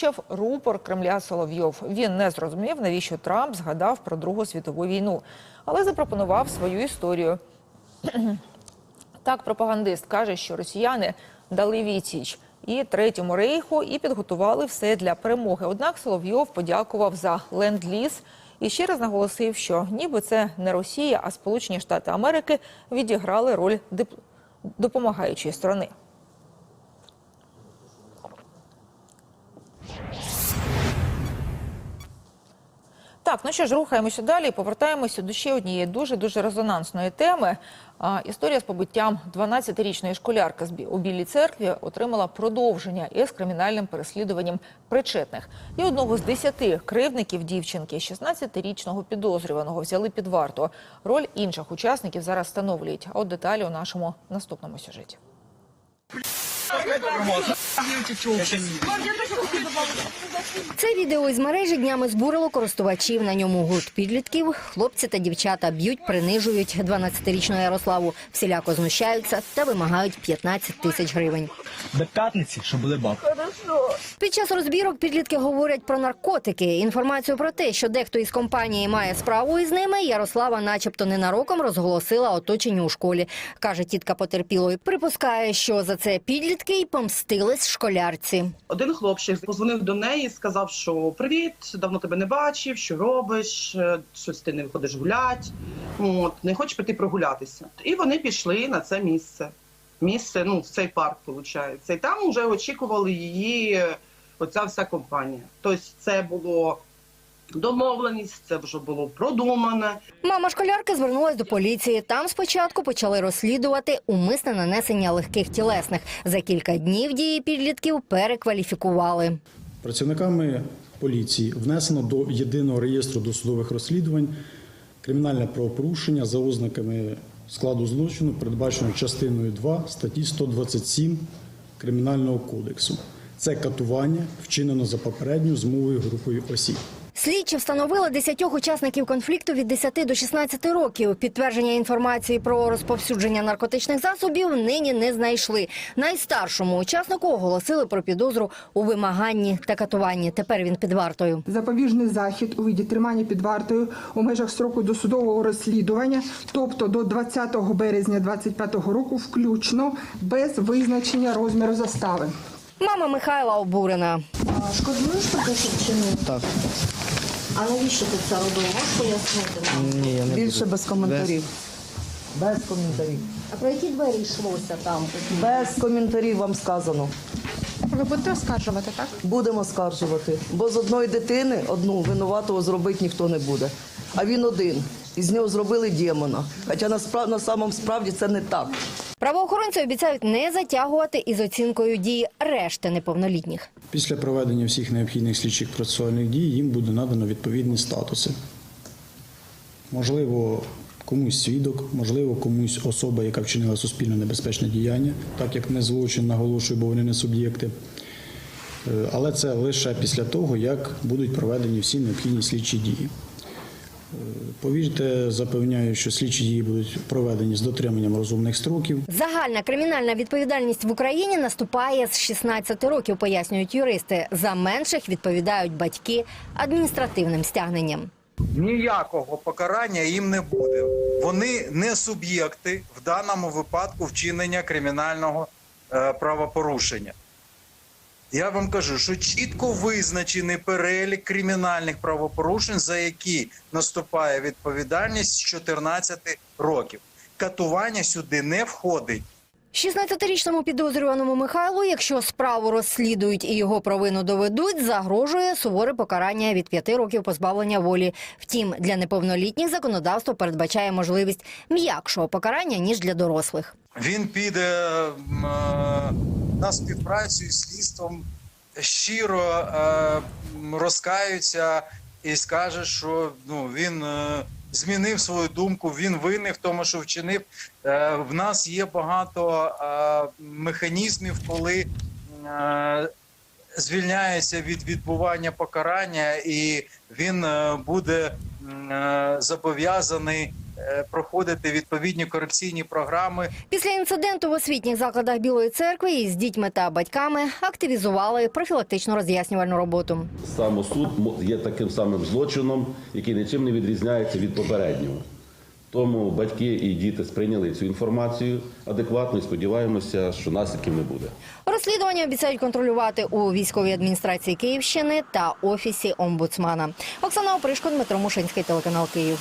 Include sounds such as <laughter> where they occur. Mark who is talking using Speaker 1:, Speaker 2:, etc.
Speaker 1: Чев рупор Кремля Соловйов. Він не зрозумів, навіщо Трамп згадав про Другу світову війну, але запропонував свою історію. <clears throat> Так, пропагандист каже, що росіяни дали відсіч і третьому рейху і підготували все для перемоги. Однак Соловйов подякував за ленд-ліз і ще раз наголосив, що ніби це не Росія, а Сполучені Штати Америки відіграли роль дип... допомагаючої сторони. Так, ну що ж, рухаємося далі. і Повертаємося до ще однієї дуже дуже резонансної теми. А, історія з побиттям 12-річної школярки у Білій церкві отримала продовження із кримінальним переслідуванням причетних. І одного з десяти кривдників дівчинки, 16-річного підозрюваного, взяли під варту. Роль інших учасників зараз встановлюють. От деталі у нашому наступному сюжеті.
Speaker 2: Це відео із мережі днями збурило користувачів. На ньому гурт підлітків. Хлопці та дівчата б'ють, принижують 12-річну Ярославу, всіляко знущаються та вимагають 15 тисяч гривень.
Speaker 3: До п'ятниці, щоб були бабки.
Speaker 2: Під час розбірок підлітки говорять про наркотики. Інформацію про те, що дехто із компанії має справу із ними, Ярослава, начебто, ненароком розголосила оточенню у школі. каже тітка потерпілої. Припускає, що за це підлітки й помстились школярці.
Speaker 4: Один хлопчик позвонив до неї сказав, що привіт, давно тебе не бачив, що робиш, е, щось ти не виходиш гулять, от, не хочеш піти прогулятися. І вони пішли на це місце. Місце, ну, в цей парк, виходить. І там вже очікували її оця вся компанія. Тобто це було домовленість, це вже було продумане.
Speaker 2: Мама школярки звернулась до поліції. Там спочатку почали розслідувати умисне нанесення легких тілесних. За кілька днів дії підлітків перекваліфікували.
Speaker 5: Працівниками поліції внесено до єдиного реєстру досудових розслідувань кримінальне правопорушення за ознаками складу злочину, передбачено частиною 2 статті 127 Кримінального кодексу. Це катування вчинено за попередньою змовою групою осіб.
Speaker 2: Слідчі встановили 10 учасників конфлікту від 10 до 16 років. Підтвердження інформації про розповсюдження наркотичних засобів нині не знайшли. Найстаршому учаснику оголосили про підозру у вимаганні та катуванні. Тепер він під вартою.
Speaker 6: запобіжний захід у виді тримання під вартою у межах строку досудового розслідування, тобто до 20 березня 2025 року, включно без визначення розміру застави.
Speaker 2: Мама Михайла обурена.
Speaker 7: Шкодуєш про те, що вчинив?
Speaker 3: Так.
Speaker 7: А навіщо ти це робив? Можеш пояснити нам?
Speaker 3: Ні, я не
Speaker 8: Більше
Speaker 3: буду.
Speaker 8: без коментарів. Без коментарів.
Speaker 7: А про які двері йшлося там?
Speaker 8: Без коментарів вам сказано.
Speaker 6: Ви будете оскаржувати, так?
Speaker 8: Будемо скаржувати. Бо з одної дитини одну винуватого зробити ніхто не буде. А він один. Із нього зробили демона. Хоча на, справ... на самому справді це не так.
Speaker 2: Правоохоронці обіцяють не затягувати із оцінкою дії решти неповнолітніх.
Speaker 5: Після проведення всіх необхідних слідчих процесуальних дій їм буде надано відповідні статуси. Можливо, комусь свідок, можливо, комусь особа, яка вчинила суспільно небезпечне діяння, так як не злочин, наголошую, бо вони не суб'єкти. Е, Але це лише після того, як будуть проведені всі необхідні слідчі дії. Повірте, запевняю, що слідчі дії будуть проведені з дотриманням розумних строків.
Speaker 2: Загальна кримінальна відповідальність в Україні наступає з 16 років, пояснюють юристи. За менших відповідають батьки адміністративним стягненням.
Speaker 9: Ніякого покарання їм не буде. Вони не суб'єкти в даному випадку вчинення кримінального е, правопорушення. Я вам кажу, що чітко визначений перелік кримінальних правопорушень, за які наступає відповідальність з 14 років. Катування сюди не входить.
Speaker 2: 16-річному підозрюваному Михайлу, якщо справу розслідують і його провину доведуть, загрожує суворе покарання від 5 років позбавлення волі. Втім, для неповнолітніх законодавство передбачає можливість м'якшого покарання ніж для дорослих.
Speaker 9: Він піде е, на співпрацю із слідством, щиро е, розкаються і скаже, що ну, він е, змінив свою думку, він винний в тому, що вчинив. Е, В нас є багато е, механізмів, коли е, звільняється від відбування покарання, і він буде зобов'язаний проходити відповідні корекційні програми.
Speaker 2: Після інциденту в освітніх закладах Білої церкви із дітьми та батьками активізували профілактичну роз'яснювальну роботу.
Speaker 10: Самосуд мо- є таким самим злочином, який нічим не відрізняється від попереднього. Тому батьки і діти сприйняли цю інформацію адекватно і сподіваємося, що наслідків не буде.
Speaker 2: Розслідування обіцяють контролювати у військовій адміністрації Київщини та офісі омбудсмана. Оксана Опришко, Дмитро Мушинський, телеканал Київ.